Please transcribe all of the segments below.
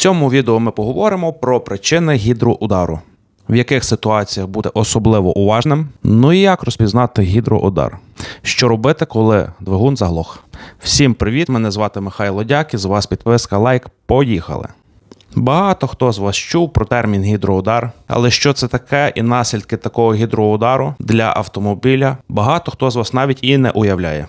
цьому відео ми поговоримо про причини гідроудару, в яких ситуаціях бути особливо уважним, ну і як розпізнати гідроудар. Що робити, коли двигун заглох. Всім привіт! Мене звати Михайло Дяк, і з вас підписка, лайк. Поїхали! Багато хто з вас чув про термін гідроудар, але що це таке і наслідки такого гідроудару для автомобіля, багато хто з вас навіть і не уявляє.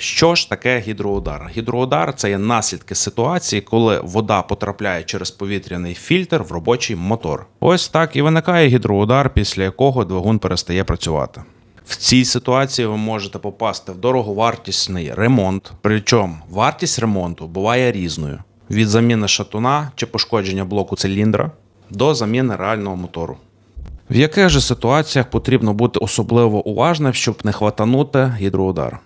Що ж таке гідроудар? Гідроудар це є наслідки ситуації, коли вода потрапляє через повітряний фільтр в робочий мотор. Ось так і виникає гідроудар, після якого двигун перестає працювати. В цій ситуації ви можете попасти в дороговартісний ремонт. Причому вартість ремонту буває різною: від заміни шатуна чи пошкодження блоку циліндра до заміни реального мотору. В яких же ситуаціях потрібно бути особливо уважним, щоб не хватанути гідроудар?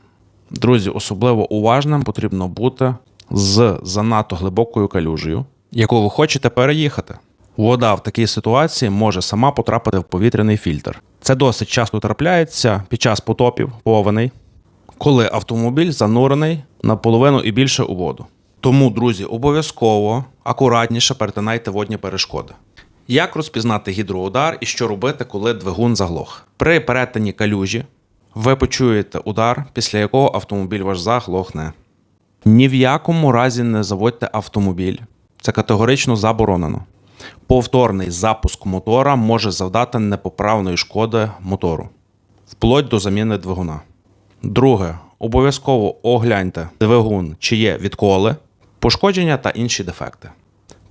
Друзі, особливо уважним потрібно бути з занадто глибокою калюжею, яку ви хочете переїхати. Вода в такій ситуації може сама потрапити в повітряний фільтр. Це досить часто трапляється під час потопів, повеней, коли автомобіль занурений наполовину і більше у воду. Тому, друзі, обов'язково акуратніше перетинайте водні перешкоди. Як розпізнати гідроудар і що робити, коли двигун заглох? При перетині калюжі ви почуєте удар, після якого автомобіль ваш заглохне. Ні в якому разі не заводьте автомобіль. Це категорично заборонено. Повторний запуск мотора може завдати непоправної шкоди мотору, вплоть до заміни двигуна. Друге, обов'язково огляньте двигун, чи є відколи, пошкодження та інші дефекти.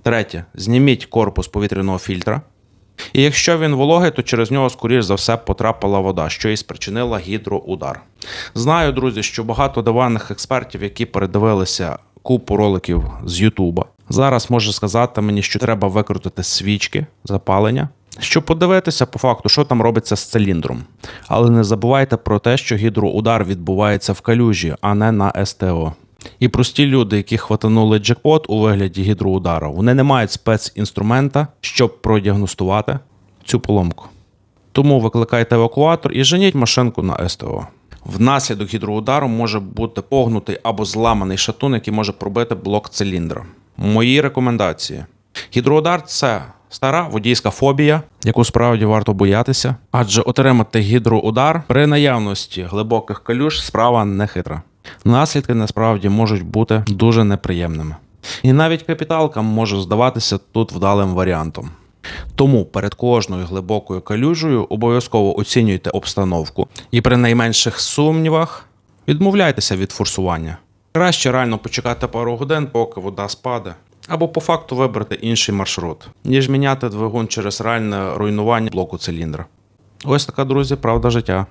Третє, зніміть корпус повітряного фільтра. І якщо він вологий, то через нього, скоріш за все, потрапила вода, що і спричинила гідроудар. Знаю, друзі, що багато диванних експертів, які передивилися купу роликів з Ютуба, зараз може сказати мені, що треба викрутити свічки запалення, щоб подивитися по факту, що там робиться з циліндром. Але не забувайте про те, що гідроудар відбувається в калюжі, а не на СТО. І прості люди, які хватанули джекпот у вигляді гідроудару, вони не мають спецінструмента, щоб продіагностувати цю поломку. Тому викликайте евакуатор і женіть машинку на СТО. Внаслідок гідроудару може бути погнутий або зламаний шатун, який може пробити блок циліндра. Мої рекомендації: гідроудар це стара водійська фобія, яку справді варто боятися, адже отримати гідроудар при наявності глибоких калюж справа не хитра. Наслідки насправді можуть бути дуже неприємними. І навіть капіталка може здаватися тут вдалим варіантом. Тому перед кожною глибокою калюжею обов'язково оцінюйте обстановку і при найменших сумнівах відмовляйтеся від форсування. Краще реально почекати пару годин, поки вода спаде, або по факту вибрати інший маршрут, ніж міняти двигун через реальне руйнування блоку циліндра. Ось така, друзі, правда життя.